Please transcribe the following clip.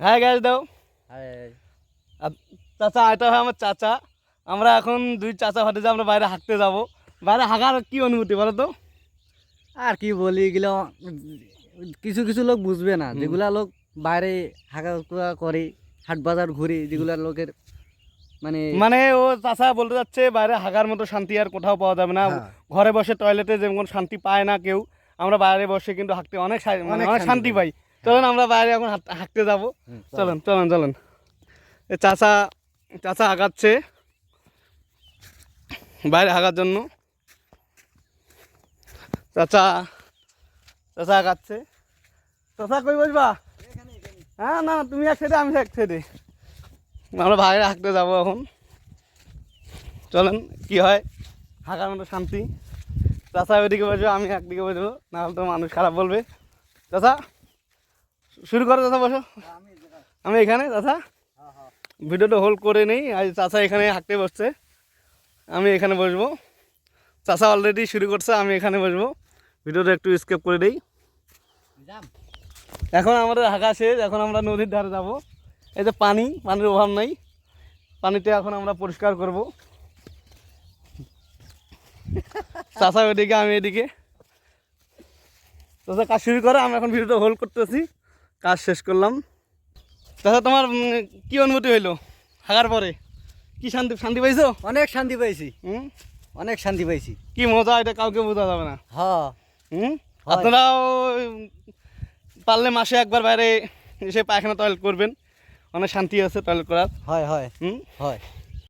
হ্যাঁ গ্যাস দাও। চাচা এটা হয় আমার চাচা। আমরা এখন দুই চাচা যে আমরা বাইরে হাঁটতে যাব। বাইরে হাঁকার কি অনুভূতি বলো তো? আর কি বলি এগুলো কিছু কিছু লোক বুঝবে না। যেগুলা লোক বাইরে হাঁকা করে হাট বাজার ঘুরে যেগুলা লোকের মানে মানে ও চাচা বলতে যাচ্ছে বাইরে হাগার মতো শান্তি আর কোথাও পাওয়া যাবে না। হ্যাঁ। ঘরে বসে টয়লেটে যেমন শান্তি পায় না কেউ আমরা বাইরে বসে কিন্তু হাঁটতে অনেক মানে অনেক শান্তি পাই। চলেন আমরা বাইরে এখন হাঁট- হাঁটতে যাব। চলেন। চলেন চলেন চাচা চাচা হাঁকাচ্ছে বাইরে হাঁকার জন্য। চাচা চাচা আগাচ্ছে। চাচা কই বসবা? হ্যাঁ না না, তুমি এক সাইডে আমি এক সাইডে। আমরা বাইরে হাঁকতে যাব এখন। চলেন কি হয়? হাঁকার মতো শান্তি। চাচা ওইদিকে বসবে আমি একদিকে বসবো নাহলে তো মানুষ খারাপ বলবে। চাচা? শুরু করো চাচা বসো। আমি এখানে চাচা ভিডিওটা হোল্ড করে নেই। আজ চাচা এখানে হাঁকতে বসছে। আমি এখানে বসবো। চাচা অলরেডি শুরু করছে আমি এখানে বসবো। ভিডিওটা একটু স্কেপ করে দিই। এখন আমাদের হাঁকা শেষ এখন আমরা নদীর ধারে যাব। এই যে পানি পানির অভাব নাই। পানিতে এখন আমরা পরিষ্কার করব। চাষা ওইদিকে আমি এদিকে। চাষা কাজ শুরু করে আমি এখন ভিডিওটা হোল্ড করতেছি। কাজ শেষ করলাম। চাষা তোমার কি অনুভূতি হইল হাগার পরে? কি শান্তি শান্তি পাইছো? অনেক শান্তি পাইছি। হুম? অনেক শান্তি পাইছি। কি মজা এটা কাউকে বোঝা যাবে না। হ্যাঁ হুম? আপনারাও পারলে মাসে একবার বাইরে এসে পায়খানা টয়লেট করবেন। অনেক শান্তি আছে টয়লেট করার। হয় হয়। হুম? হয়।